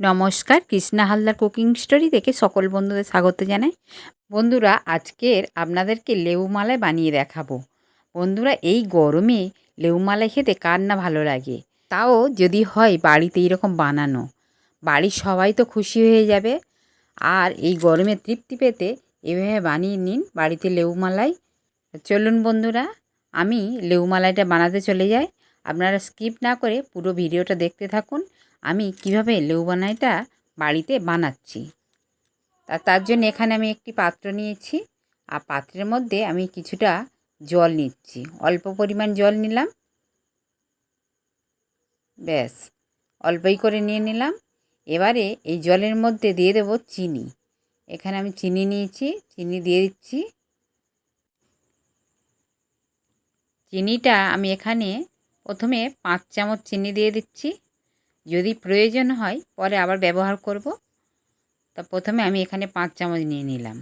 নমস্কার, Krishna Haldar cooking story থেকে সকল বন্ধুদের স্বাগত জানাই। বন্ধুরা, আজকের আপনাদেরকে লেউ মালাই বানিয়ে দেখাবো। বন্ধুরা, এই গরমে লেউ মালাই খেতে কার না ভালো লাগে? তাও যদি হয় বাড়িতে এইরকম বানানো। বাড়ির সবাই তো খুশি হয়ে যাবে। আর এই গরমে তৃপ্তি পেতে এভাবে বানিয়ে নিন বাড়িতে লেউ মালাই। চলুন বন্ধুরা, আমি লেউ মালাইটা বানাতে চলে যাই। আপনারা স্কিপ না করে পুরো ভিডিওটা দেখতে থাকুন। আমি কীভাবে বানাইটা বাড়িতে বানাচ্ছি? তা, তার জন্য এখানে আমি একটি পাত্র নিয়েছি। আর পাত্রের মধ্যে আমি কিছুটা জল নিচ্ছি। অল্প পরিমাণ জল নিলাম। ব্যাস, অল্পই করে নিয়ে নিলাম। এবারে এই জলের মধ্যে দিয়ে দেব চিনি। এখানে আমি চিনি নিয়েছি, চিনি দিয়ে দিচ্ছি। চিনিটা আমি এখানে প্রথমে পাঁচ চামচ চিনি দিয়ে দিচ্ছি। যদি প্রয়োজন হয়, পরে আবার ব্যবহার করব। তা প্রথমে আমি এখানে পাঁচ চামচ নিয়ে নিলাম।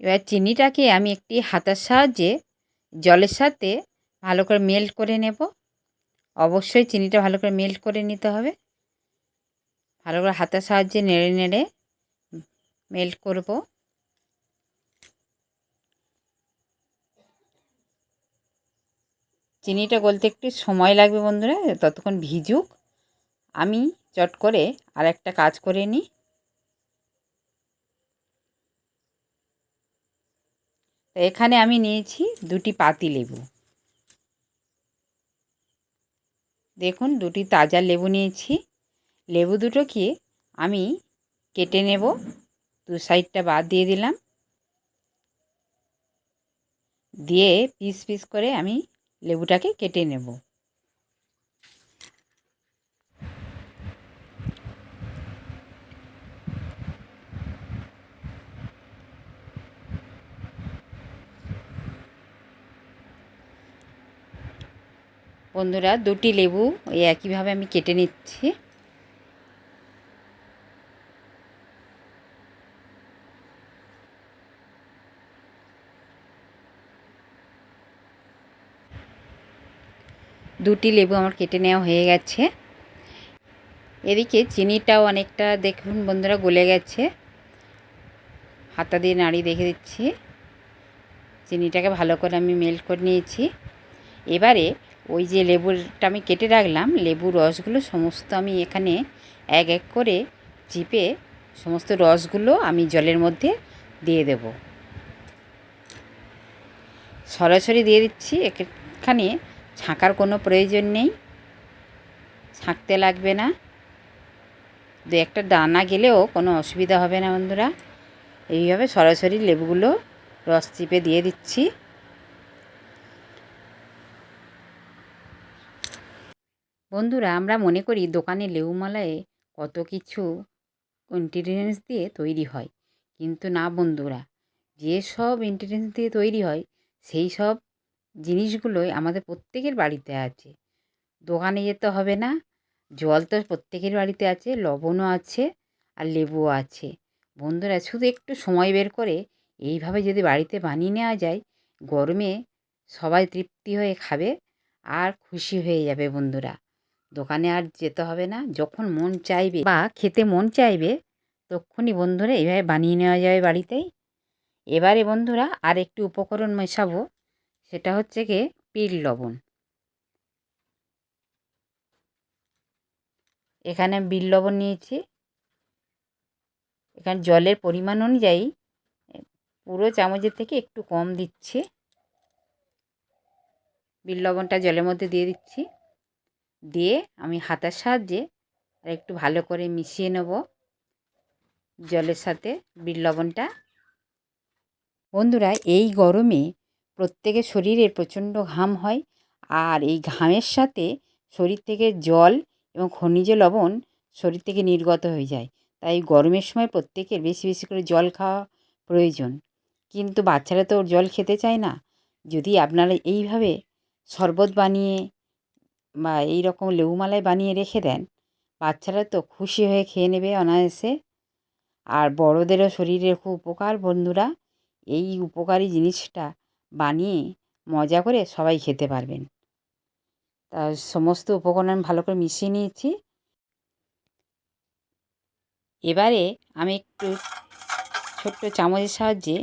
এবার চিনিটাকে আমি একটি হাতার সাহায্যে জলের সাথে ভালো করে মেল্ট করে নেব। অবশ্যই চিনিটা ভালো করে মেল্ট করে নিতে হবে। ভালো করে হাতের সাহায্যে নেড়ে নেড়ে মেল্ট করব। চিনিটা গলতে একটু সময় লাগবে বন্ধুরা, ততক্ষণ ভিজুক। আমি চট করে আর একটা কাজ করে নিই এখানে আমি নিয়েছি দুটি পাতি লেবু। দেখুন, দুটি তাজা লেবু নিয়েছি। লেবু দুটোকে আমি কেটে নেব, দু সাইডটা বাদ দিয়ে দিলাম। দিয়ে পিস পিস করে আমি লেবুটাকে কেটে নেব। বন্ধুরা দুটি লেবু একইভাবে আমি কেটে নিচ্ছি। দুটি লেবু আমার কেটে নেওয়া হয়ে গেছে। এদিকে চিনিটাও অনেকটা দেখুন বন্ধুরা গলে গেছে। হাতা দিয়ে নাড়ি দেখে দিচ্ছি। চিনিটাকে ভালো করে আমি মেল্ট করে নিয়েছি। এবারে ওই যে লেবুটা আমি কেটে রাখলাম, লেবুর রসগুলো সমস্ত আমি এখানে এক এক করে চিপে সমস্ত রসগুলো আমি জলের মধ্যে দিয়ে দেব। সরাসরি দিয়ে দিচ্ছি এখানে ছাঁকার কোনো প্রয়োজন নেই। ছাঁকতে লাগবে না। দু একটা দানা গেলেও কোনো অসুবিধা হবে না বন্ধুরা। এইভাবে সরাসরি লেবুগুলো রস চিপে দিয়ে দিচ্ছি। বন্ধুরা, আমরা মনে করি দোকানে লেবু মালায় কত কিছু ইনগ্রিডিয়েন্টস দিয়ে তৈরি হয়। কিন্তু না বন্ধুরা, যে সব ইনগ্রিডিয়েন্টস দিয়ে তৈরি হয়, সেই সব জিনিসগুলোই আমাদের প্রত্যেকের বাড়িতে আছে। দোকানে যেতে হবে না, জল তো প্রত্যেকের বাড়িতে আছে, লবণও আছে আর লেবুও আছে। বন্ধুরা, শুধু একটু সময় বের করে এইভাবে যদি বাড়িতে বানিয়ে নেওয়া যায়, গরমে সবাই তৃপ্তি হয়ে খাবে আর খুশি হয়ে যাবে বন্ধুরা। দোকানে আর যেতে হবে না, যখন মন চাইবে বা খেতে মন চাইবে, তক্ষুনি বন্ধুরা এইভাবে বানিয়ে নেওয়া যাবে বাড়িতেই। এবারে বন্ধুরা আর একটি উপকরণ মেশাবো। সেটা হচ্ছে গিয়ে পিল লবণ। এখানে বিল লবণ নিয়েছি। এখানে জলের পরিমাণ অনুযায়ী পুরো চামচের থেকে একটু কম দিচ্ছি। বিল লবণটা জলের মধ্যে দিয়ে দিচ্ছি। দিয়ে আমি হাতার সাহায্যে আর একটু ভালো করে মিশিয়ে নেব জলের সাথে বিল লবণটা। বন্ধুরা, এই গরমে প্রত্যেকের শরীরে প্রচণ্ড ঘাম হয় আর এই ঘামের সাথে শরীর থেকে জল এবং খনিজ লবণ শরীর থেকে নির্গত হয়ে যায়। তাই গরমের সময় প্রত্যেকের বেশি বেশি করে জল খাওয়া প্রয়োজন। কিন্তু বাচ্চারা তো জল খেতে চায় না। যদি আপনারা এইভাবে শরবত বানিয়ে বা এই রকম লেবুমালাই বানিয়ে রেখে দেন, বাচ্চারা তো খুশি হয়ে খেয়ে নেবে অনায়াসে। আর বড়োদেরও শরীরের খুব উপকার। বন্ধুরা, এই উপকারী জিনিসটা বানিয়ে মজা করে সবাই খেতে পারবেন। তা সমস্ত উপকরণ ভালো করে মিশিয়ে নিয়েছি। এবারে আমি একটু ছোট্ট চামচের সাহায্যে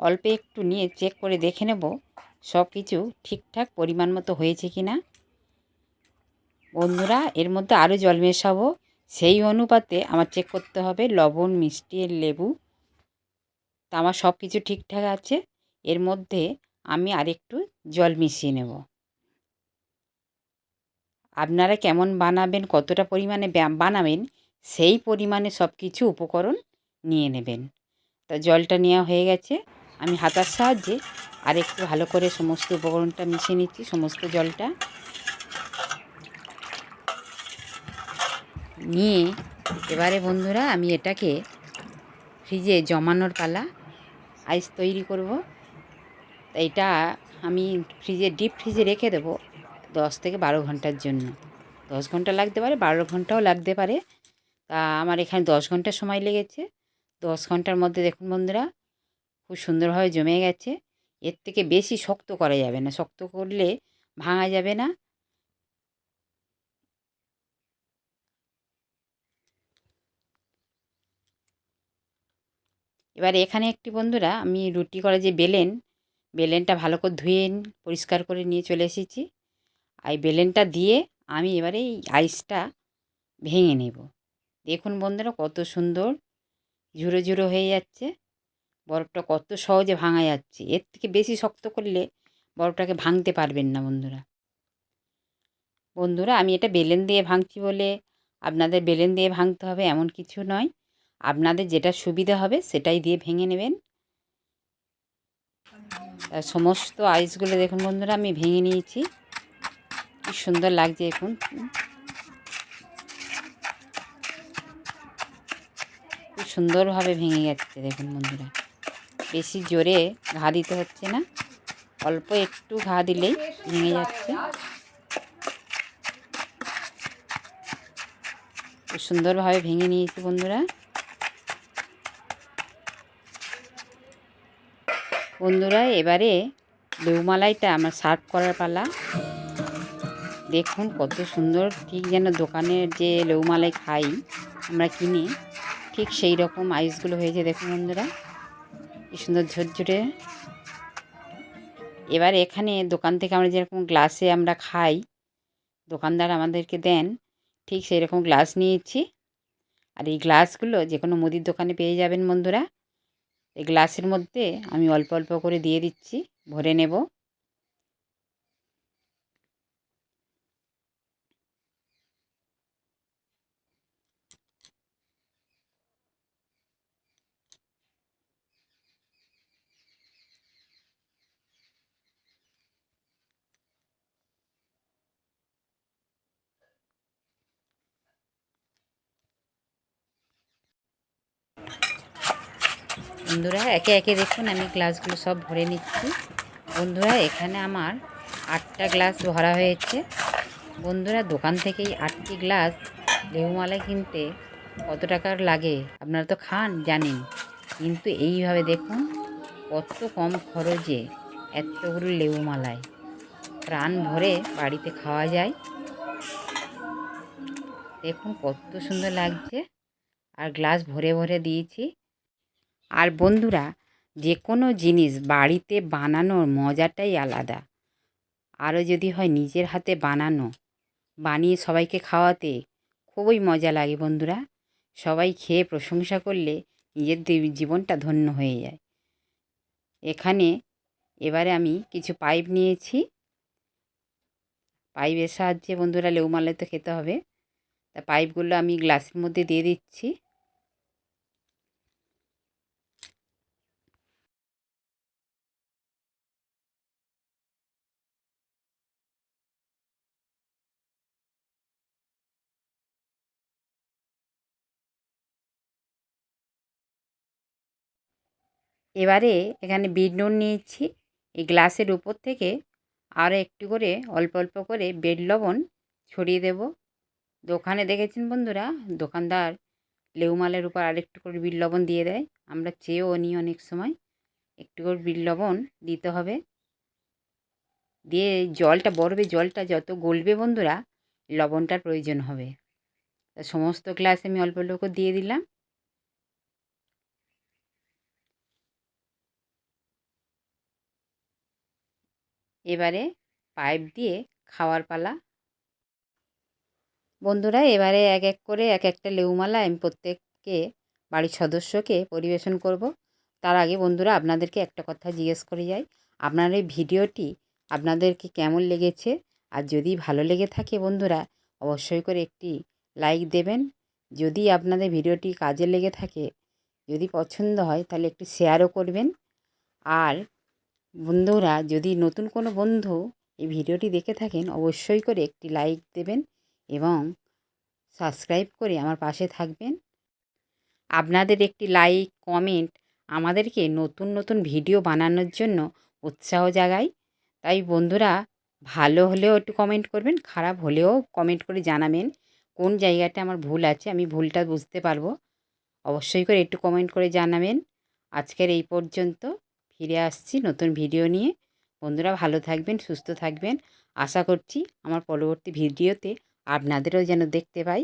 অল্প একটু নিয়ে চেক করে দেখে নেব সব কিছু ঠিকঠাক পরিমাণ মতো হয়েছে কি না বন্ধুরা, এর মধ্যে আরও জল মেশাবো। সেই অনুপাতে আমার চেক করতে হবে লবণ, মিষ্টি, লেবু। তা আমার সব কিছু ঠিকঠাক আছে। এর মধ্যে আমি আরেকটু জল মিশিয়ে নেব। আপনারা কেমন বানাবেন, কতটা পরিমাণে বানাবেন, সেই পরিমাণে সব কিছু উপকরণ নিয়ে নেবেন। তা জলটা নেওয়া হয়ে গেছে, আমি হাতার সাহায্যে আর একটু ভালো করে সমস্ত উপকরণটা মিশিয়ে নিচ্ছি, সমস্ত জলটা নিয়ে এবারে বন্ধুরা আমি এটাকে ফ্রিজে জমানোর পালা, আইস তৈরি করব। এটা আমি ফ্রিজে, ডিপ ফ্রিজে রেখে দেবো দশ থেকে বারো ঘণ্টার জন্য। দশ ঘণ্টা লাগতে পারে, বারো ঘন্টাও লাগতে পারে। তা আমার এখানে দশ ঘণ্টা সময় লেগেছে। দশ ঘণ্টার মধ্যে দেখুন বন্ধুরা, খুব সুন্দরভাবে জমে গেছে। এর থেকে বেশি শক্ত করা যাবে না, শক্ত করলে ভাঙা যাবে না। এবার এখানে একটি বন্ধুরা, আমি রুটি করা যে বেলেন বেলেনটা ভালো করে ধুয়ে পরিষ্কার করে নিয়ে চলে এসেছি। আর বেলেনটা দিয়ে আমি এবারে এই আইসটা ভেঙে নেব। দেখুন বন্ধুরা কত সুন্দর ঝুরো ঝুরো হয়ে যাচ্ছে। বরফটা কত সহজে ভাঙা যাচ্ছে। এর থেকে বেশি শক্ত করলে বরফটাকে ভাঙতে পারবেন না বন্ধুরা। বন্ধুরা আমি এটা বেলেন দিয়ে ভাঙছি বলে আপনাদের বেলেন দিয়ে ভাঙতে হবে এমন কিছু নয়। আপনাদের যেটা সুবিধা হবে সেটাই দিয়ে ভেঙে নেবেন। সমস্ত আইসগুলো দেখুন বন্ধুরা, আমি ভেঙে নিয়েছি। কি সুন্দর লাগছে এখন খুব সুন্দরভাবে ভেঙে যাচ্ছে দেখুন বন্ধুরা। বেশি জোরে ঘা দিতে হচ্ছে না, অল্প একটু ঘা দিলেই ভেঙে যাচ্ছে। খুব সুন্দরভাবে ভেঙে নিয়েছি বন্ধুরা। বন্ধুরা, এবারে লেউমালাইটা আমার সার্ভ করার পালা। দেখুন কত সুন্দর, ঠিক যেন দোকানের যে লেউমালাই খাই আমরা কিনি, ঠিক সেই রকম আইসগুলো হয়েছে। দেখুন বন্ধুরা, কি সুন্দর ঝরঝরে। এবার এখানে দোকান থেকে আমরা যেরকম গ্লাসে আমরা খাই, দোকানদার আমাদেরকে দেন, ঠিক সেই রকম গ্লাস নিয়েছি আর এই গ্লাসগুলো যে কোনো মুদির দোকানে পেয়ে যাবেন বন্ধুরা। এই গ্লাসের মধ্যে আমি অল্প অল্প করে দিয়ে দিচ্ছি ভরে নেব। বন্ধুরা, একে একে দেখুন, আমি গ্লাসগুলো সব ভরে নিচ্ছি। বন্ধুরা, এখানে আমার আটটা গ্লাস ভরা হয়েছে। বন্ধুরা, দোকান থেকেই আটটি গ্লাস লেবুমালা কিনতে কত টাকার লাগে? আপনারা তো খান, জানেন। কিন্তু এইভাবে দেখুন, কত কম খরচে এতগুলো লেবুমালায় প্রাণ ভরে বাড়িতে খাওয়া যায়। দেখুন, কত সুন্দর লাগছে। আর গ্লাস ভরে ভরে দিয়েছি। আর বন্ধুরা যে কোনো জিনিস বাড়িতে বানানোর মজাটাই আলাদা। আরও যদি হয় নিজের হাতে বানানো, বানিয়ে সবাইকে খাওয়াতে, খুবই মজা লাগে বন্ধুরা। সবাই খেয়ে প্রশংসা করলে নিজের জীবনটা ধন্য হয়ে যায়। এখানে এবারে আমি কিছু পাইপ নিয়েছি। পাইপের সাহায্যে বন্ধুরা লেউ মালে তো খেতে হবে। তা পাইপগুলো আমি গ্লাসের মধ্যে দিয়ে দিচ্ছি। এবারে এখানে বিট নুন নিয়েছি। এই গ্লাসের উপর থেকে আরও একটু করে অল্প অল্প করে বেড লবণ ছড়িয়ে দেব। দোকানে দেখেছেন বন্ধুরা? দোকানদার লেউমালের উপর আরেকটু করে বিট লবণ দিয়ে দেয়। আমরা চেয়েও নিই অনেক সময়। একটু করে বিট লবণ দিতে হবে। দিয়ে জলটা, বরফে জলটা যত গলবে বন্ধুরা, লবণটার প্রয়োজন হবে। সমস্ত গ্লাস আমি অল্প অল্প করে দিয়ে দিলাম। এবারে পাইপ দিয়ে খাওয়ার পালা। বন্ধুরা, এবারে এক এক করে এক একটা লেউমালা আমি প্রত্যেককে বাড়ির সদস্যকে পরিবেশন করব। তার আগে বন্ধুরা, আপনাদেরকে একটা কথা জিজ্ঞেস করে যাই। আপনার এই ভিডিওটি আপনাদেরকে কেমন লেগেছে? আর যদি ভালো লেগে থাকে বন্ধুরা, অবশ্যই করে একটি লাইক দেবেন। যদি আপনাদের ভিডিওটি কাজে লেগে থাকে, যদি পছন্দ হয় তাহলে একটু শেয়ারও করবেন। আর বন্ধুরা, যদি নতুন কোনো বন্ধু এই ভিডিওটি দেখে থাকেন, অবশ্যই করে একটি লাইক দেবেন এবং সাবস্ক্রাইব করে আমার পাশে থাকবেন। আপনাদের একটি লাইক, কমেন্ট আমাদেরকে নতুন নতুন ভিডিও বানানোর জন্য উৎসাহ জাগায়। তাই বন্ধুরা, ভালো হলেও একটু কমেন্ট করবেন, খারাপ হলেও কমেন্ট করে জানাবেন কোন জায়গাটা আমার ভুল আছে, আমি ভুলটা বুঝতে পারব। অবশ্যই করে একটু কমেন্ট করে জানাবেন। আজকের এই পর্যন্ত। ফিরে আসছি নতুন ভিডিও নিয়ে। বন্ধুরা ভালো থাকবেন, সুস্থ থাকবেন। আশা করছি আমার পরবর্তী ভিডিওতে আপনাদেরও যেন দেখতে পাই।